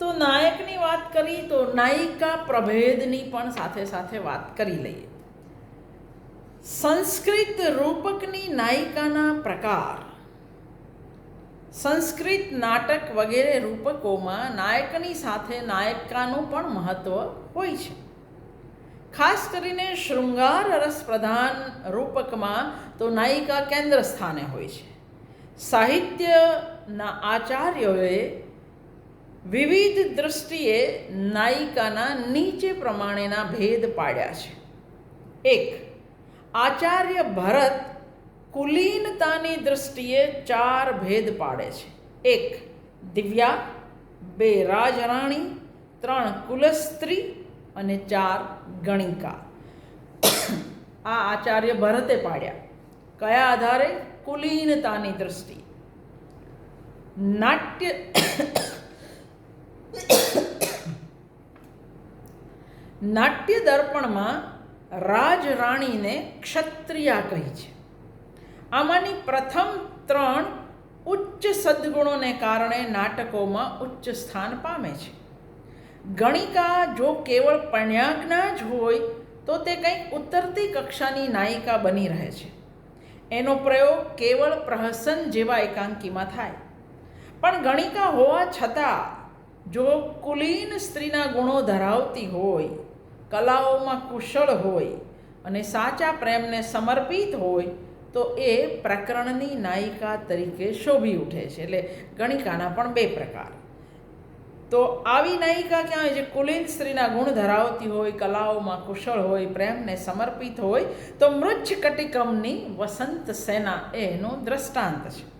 તો નાયકની વાત કરી તો નાયિકા પ્રભેદની પણ સાથે સાથે વાત કરી લઈએ. સંસ્કૃત રૂપકની નાયિકાના પ્રકાર. સંસ્કૃત નાટક વગેરે રૂપકોમાં નાયકની સાથે નાયિકાનું પણ મહત્ત્વ હોય છે. ખાસ કરીને શૃંગાર રસ પ્રધાન રૂપકમાં તો નાયિકા કેન્દ્ર સ્થાને હોય છે. સાહિત્યના આચાર્યોએ વિવિધ દૃષ્ટિએ નાયિકાના નીચે પ્રમાણેના ભેદ પાડ્યા છે. એક, આચાર્ય ભરત કુલીનતાની દૃષ્ટિએ ચાર ભેદ પાડે છે. એક, દિવ્યા, બે, રાજરાણી, ત્રણ, કુલસ્ત્રી અને ચાર, ગણિકા. આ આચાર્ય ભરતે પાડ્યા. કયા આધારે? કુલીનતાની દૃષ્ટિ નાટ્ય નાટ્ય દર્પણમાં રાજરાણીને ક્ષત્રિયા કહી છે. આમાંની પ્રથમ ત્રણ ઉચ્ચ સદ્ગુણોને કારણે નાટકોમાં ઉચ્ચ સ્થાન પામે છે. ગણિકા જો કેવળ પણ્યાજ્ઞા જ હોય, તો તે કંઈક ઉતરતી કક્ષાની નાયિકા બની રહે છે. એનો પ્રયોગ કેવળ પ્રહસન જેવા એકાંકીમાં થાય. પણ ગણિકા હોવા છતાં જો કુલીન સ્ત્રીના ગુણો ધરાવતી હોય, કલાઓમાં કુશળ હોય અને સાચા પ્રેમને સમર્પિત હોય, તો એ પ્રકરણની નાયિકા તરીકે શોભી ઉઠે છે. એટલે ગણિકાના પણ બે પ્રકાર. તો આવી નાયિકા ક્યાં હોય? જે કુલીન સ્ત્રીના ગુણ ધરાવતી હોય, કલાઓમાં કુશળ હોય, પ્રેમને સમર્પિત હોય, તો મૃચ્છ કટિકમની વસંત સેના એનું દ્રષ્ટાંત છે.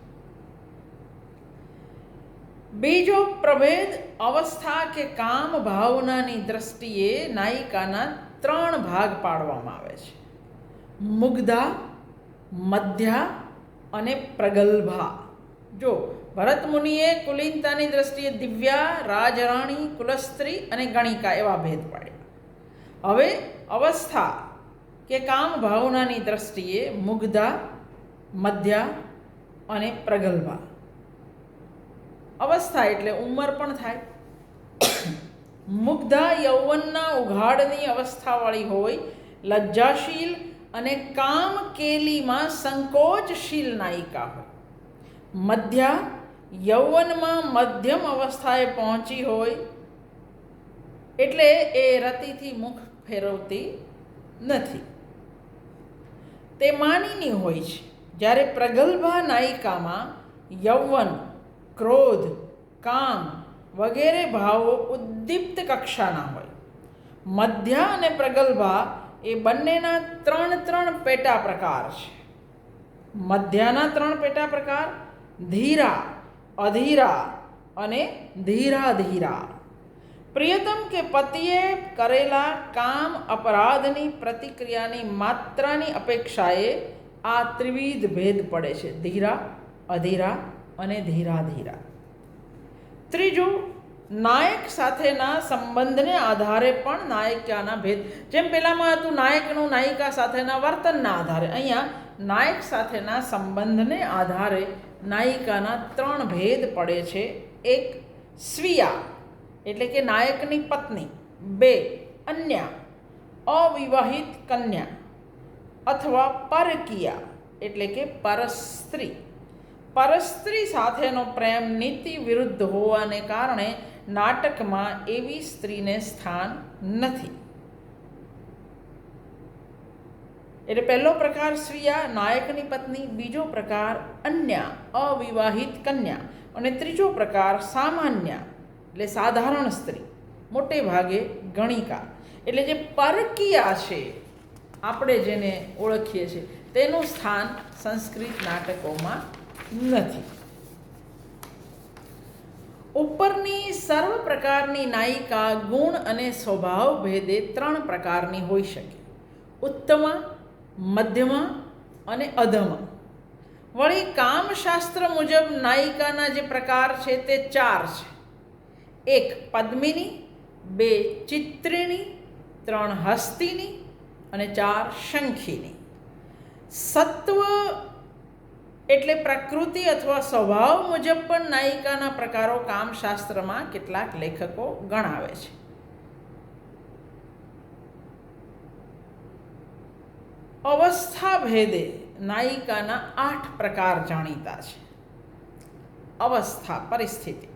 બીજો પ્રભેદ અવસ્થા કે કામ ભાવનાની દ્રષ્ટિએ નાયિકાના ત્રણ ભાગ પાડવામાં આવે છે. મુગ્ધા, મધ્યા અને પ્રગલ્ભા. જો, ભરત મુનિએ કુલીનતાની દ્રષ્ટિએ દિવ્યા, રાજરાણી, કુલસ્ત્રી અને ગણિકા એવા ભેદ પાડ્યા. હવે અવસ્થા કે કામ ભાવનાની દ્રષ્ટિએ મુગ્ધા, મધ્યા અને પ્રગલ્ભા. અવસ્થા એટલે ઉંમર પણ થાય. મુગ્ધા યૌવનના ઉઘાડની અવસ્થાવાળી હોય, લજ્જાશીલ અને કામ કેલીમાં સંકોચશીલ નાયિકા હોય. મધ્યા યૌવનમાં મધ્યમ અવસ્થાએ પહોંચી હોય, એટલે એ રતિથી મુખ ફેરવતી નથી. તે માનીની હોય છે, જ્યારે પ્રગલ્ભા નાયિકામાં યૌવન ક્રોધ, કામ વગેરે ભાવો ઉદ્દીપ્ત કક્ષાના હોય. મધ્યા અને પ્રગલ્ભા એ બંનેના ત્રણ ત્રણ પેટા પ્રકાર છે. મધ્યાના ત્રણ પેટા પ્રકાર ધીરા, અધીરા અને ધીરાધીરા. પ્રિયતમ કે પતિએ કરેલા કામ અપરાધની પ્રતિક્રિયાની માત્રાની અપેક્ષાએ આ ત્રિવિધ ભેદ પડે છે. ધીરા, અધીરા અને ધીરા ધીરા. ત્રીજું, નાયક સાથેના સંબંધને આધારે પણ નાયિકાના ભેદ. જેમ પહેલાંમાં હતું, નાયકનું નાયિકા સાથેના વર્તનના આધારે. અહીંયા નાયક સાથેના સંબંધને આધારે નાયિકાના ત્રણ ભેદ પડે છે. એક, સ્વીયા, એટલે કે નાયકની પત્ની. બે, અન્ય, અવિવાહિત કન્યા. અથવા પરકિયા, એટલે કે પરસ્ત્રી. પરસ્ત્રી સાથેનો પ્રેમ નીતિ વિરુદ્ધ હોવાને કારણે નાટકમાં એવી સ્ત્રીને સ્થાન નથી. એટલે પહેલો પ્રકાર સ્ત્રીયા નાયકની પત્ની, બીજો પ્રકાર અન્ય, અવિવાહિત કન્યા અને ત્રીજો પ્રકાર સામાન્ય, એટલે સાધારણ સ્ત્રી, મોટે ભાગે ગણિકા. એટલે જે પરકીયા છે, આપણે જેને ઓળખીએ છીએ, તેનું સ્થાન સંસ્કૃત નાટકોમાં નથી. ઉપરની સર્વ પ્રકારની નાયિકા, ગુણ અને સ્વભાવ ભેદે ત્રણ પ્રકારની હોઈ શકે. ઉત્તમા, મધ્યમા અને અધમા. વળી કામશાસ્ત્ર મુજબ નાયિકાના જે પ્રકાર છે તે ચાર છે. એક, પદ્મિની, બે, ચિત્રિણી, ત્રણ, હસ્તીની અને ચાર, શંખીની. સત્વ એટલે પ્રકૃતિ અથવા સ્વભાવ મુજબ પણ નાયિકાના પ્રકારો કામશાસ્ત્રમાં કેટલાક લેખકો ગણાવે છે. અવસ્થા ભેદે નાયિકાના આઠ પ્રકાર જાણીતા છે. અવસ્થા પરિસ્થિતિ,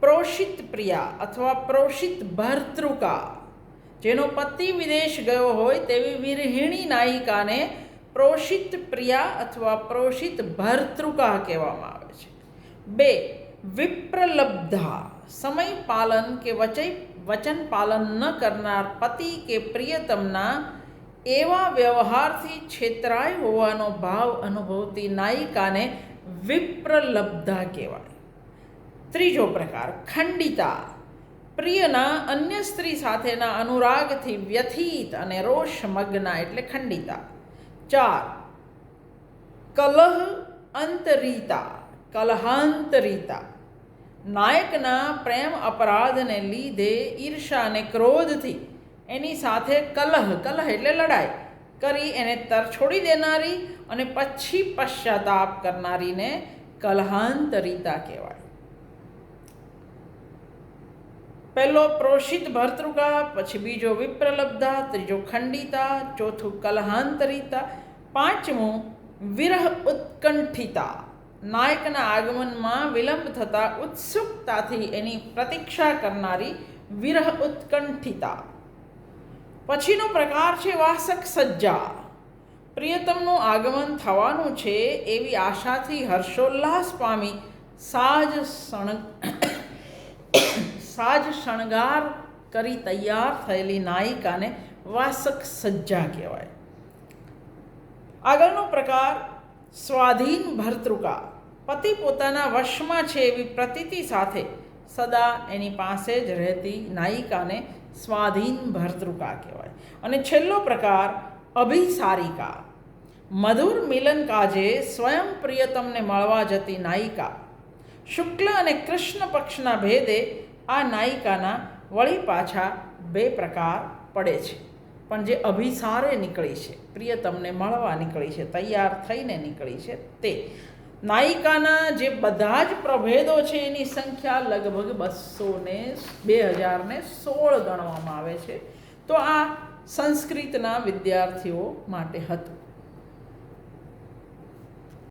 પ્રોષિત પ્રિયા અથવા પ્રોષિત ભર્તૃકા, જેનો પતિ વિદેશ ગયો હોય તેવી વિરહિણી નાયિકાને પ્રોષિત પ્રિયા અથવા પ્રોષિત ભર્તૃકા કહેવામાં આવે છે. બે, વિપ્રલબ્ધા, સમય પાલન કે વચય, વચન પાલન ન કરનાર પતિ કે પ્રિયતમના એવા વ્યવહારથી છેતરાય હોવાનો ભાવ અનુભવતી નાયિકાને વિપ્રલબ્ધા કહેવાય. ત્રીજો પ્રકાર, ખંડિતા, પ્રિયના અન્ય સ્ત્રી સાથેના અનુરાગથી વ્યથિત અને રોષમગ્ના એટલે ખંડિતા. ચાર. કલહ અંતરીતા, કલહાંતરીતા. નાયકના પ્રેમ અપરાધને લીધે ઈર્ષા અને ક્રોધથી એની સાથે કલહ કલહ એટલે લડાઈ કરી એને તર છોડી દેનારી અને પછી પશ્ચાતાપ કરનારીને કલહાંતરિતા કહેવાય. પહેલો પ્રોષિત ભર્તૃકા, પછી બીજો વિપ્રલબ્ધા, ત્રીજો ખંડિતા, ચોથું કલહાંતરિતા, પાંચમું વિરહ ઉત્કંઠિતા. નાયકના આગમનમાં વિલંબ થતાં ઉત્સુકતાથી એની પ્રતીક્ષા કરનારી વિરહ ઉત્કંઠિતા. પછીનો પ્રકાર છે વાસક સજ્જા. પ્રિયતમનું આગમન થવાનું છે એવી આશાથી હર્ષોલ્લાસ પામી સાજ સણ સાજ શણગાર કરી તૈયાર થયેલી નાયિકાને વાસક સજ્જા કહેવાય. આગળનો પ્રકાર, સ્વાધીન ભર્તૃકા. પતિ પોતાના વશમાં છે એવી પ્રતીતિ સાથે સદા એની પાસે જ રહેતી નાયિકાને સ્વાધીન ભર્તૃકા કહેવાય. અને છેલ્લો પ્રકાર, અભિસારિકા. મધુર મિલન કાજે સ્વયં પ્રિયતમને મળવા જતી નાયિકા. શુક્લ અને કૃષ્ણ પક્ષના ભેદે આ નાયિકાના વળી પાછા બે પ્રકાર પડે છે. પણ જે અભિસારે નીકળી છે પ્રિયતમને મળવા નીકળી છે, તૈયાર થઈને નીકળી છે તે. નાયિકાના જે બધા જ પ્રભેદો છે એની સંખ્યા લગભગ બસો ને બે હજારને સોળ ગણવામાં આવે છે. તો આ સંસ્કૃતના વિદ્યાર્થીઓ માટે હતું.